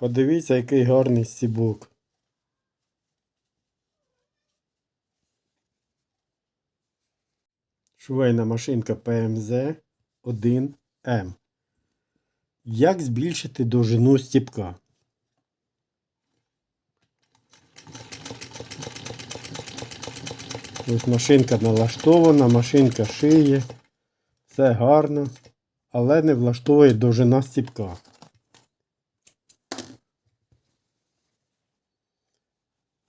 Подивіться, який гарний стібок. Швейна машинка PMZ 1M. Як збільшити довжину стіпка? Ось машинка налаштована, машинка шиє. Все гарно, але не влаштовує довжина стіпка.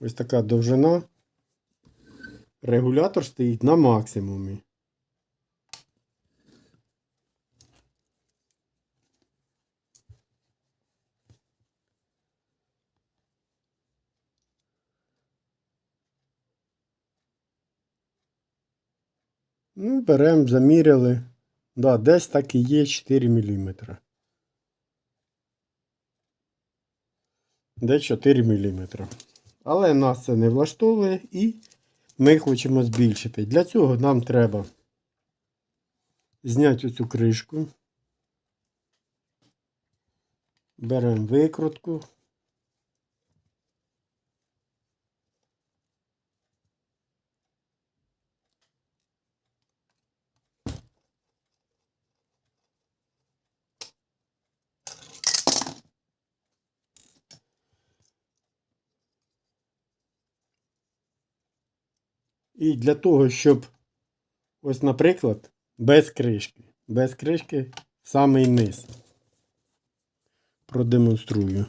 Ось така довжина. Регулятор стоїть на максимумі. Ну, беремо, заміряли. Да, десь так і є 4 мм. Десь 4 мм. Але нас це не влаштовує і ми хочемо збільшити. Для цього нам треба зняти оцю кришку. Беремо викрутку. І для того, щоб, ось, наприклад, без кришки. Без кришки самий низ. Продемонструю.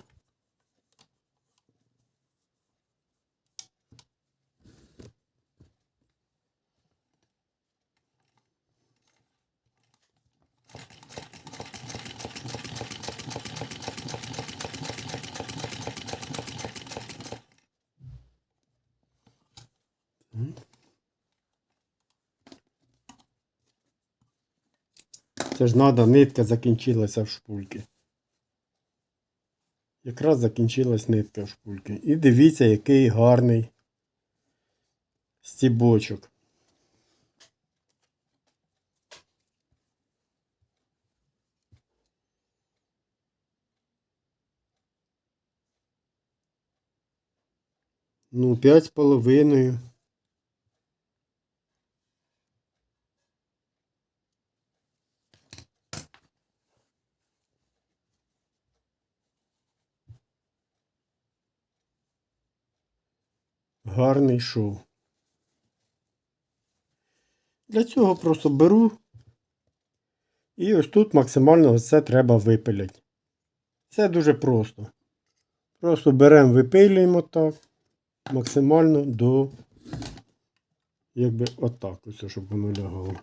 Це ж треба, нитка закінчилася в шпульки. Якраз закінчилась нитка в шпульки. І дивіться, який гарний стібочок. Ну, п'ять з половиною. Гарний шов. Для цього просто беру і ось тут максимально все треба випиляти. Це дуже просто. Просто беремо, випилюємо так, максимально до, якби отак, ось, щоб воно лягало.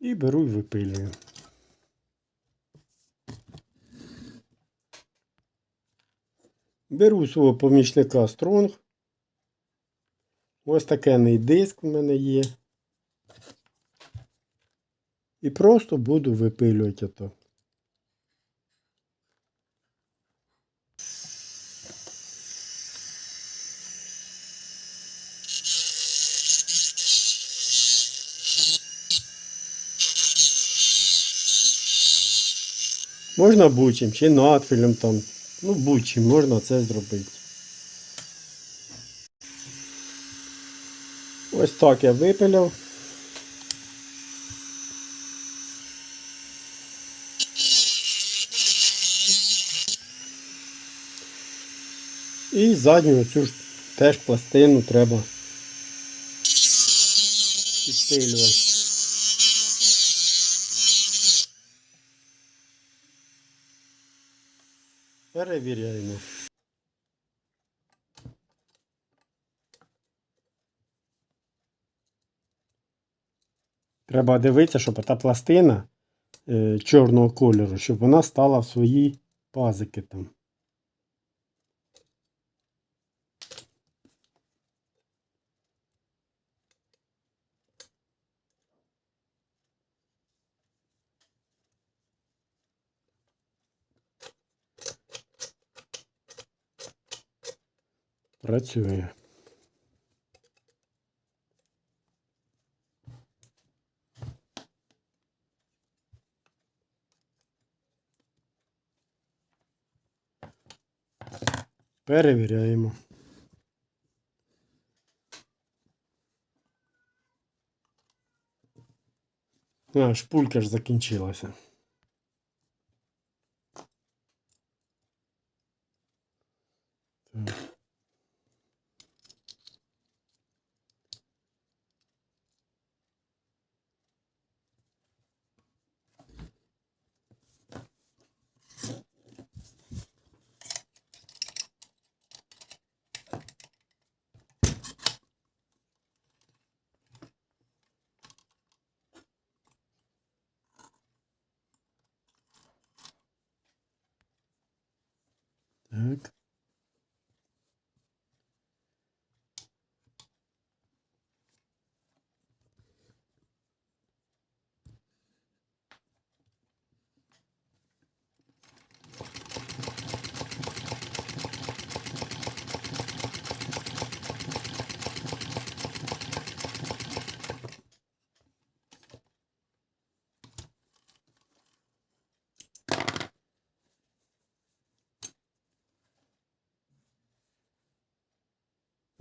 І беру і випилюю. Беру свого помічника Stronг. Ось такий диск в мене є. І просто буду випилювати ото. Можна будь-чим, чи надфілем там. Ну, будь-чим можна це зробити. Ось так я випиляв. І задню цю ж теж пластину треба підпилювати. Перевіряємо. Треба дивитися, щоб та пластина е, чорного кольору, щоб вона стала в свої пазики там. працює. Перевіряємо. А, шпулька ж закінчилася. Так.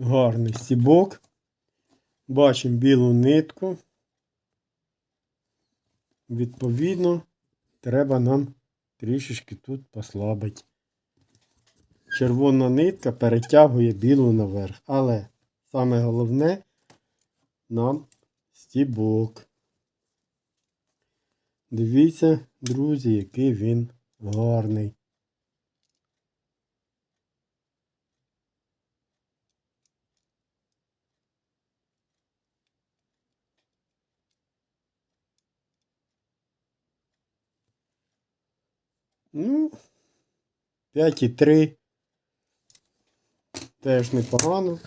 Гарний стібок. Бачимо білу нитку. Відповідно, треба нам трішечки тут послабити. Червона нитка перетягує білу наверх. Але саме головне нам стібок. Дивіться, друзі, який він гарний. Ну, 5,3. Теж непогано.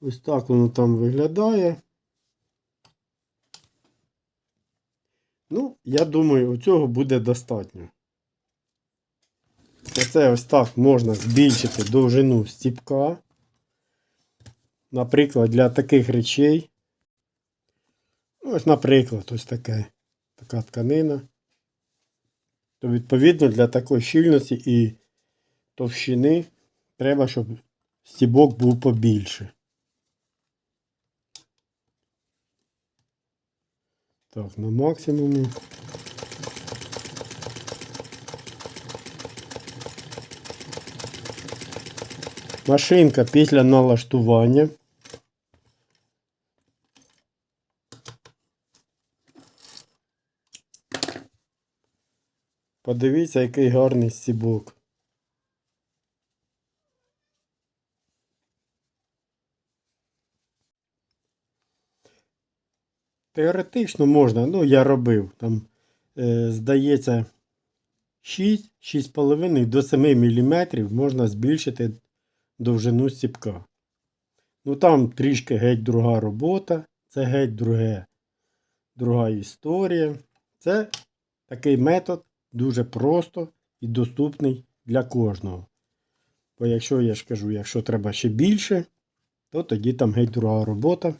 Ось так воно там виглядає. Ну, я думаю, у цього буде достатньо. Оце ось так можна збільшити довжину стіпка. Наприклад, для таких речей. Ось, наприклад, ось таке, така тканина. То відповідно для такої щільності і товщини треба, щоб стібок був побільше. Так, на максимумі. Машинка після налаштування. Подивіться, який гарний стібок. Теоретично можна, ну я робив. Там, е, здається, 6, 6,5 до 7 мм можна збільшити довжину стіпка. Ну там трішки геть друга робота, це геть друге, друга історія. Це такий метод дуже просто і доступний для кожного. Бо якщо я ж кажу, якщо треба ще більше, то тоді там геть друга робота.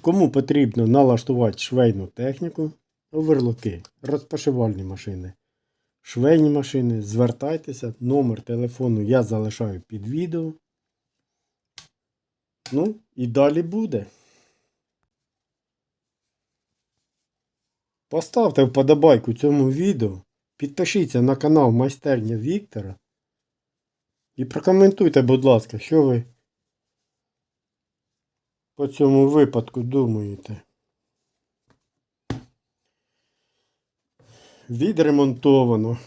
Кому потрібно налаштувати швейну техніку, оверлоки, розпашивальні машини, швейні машини, звертайтеся, номер телефону я залишаю під відео. Ну, і далі буде. Поставте вподобайку цьому відео, підпишіться на канал Майстерня Віктора і прокоментуйте, будь ласка, що ви по цьому випадку думаєте. Відремонтовано.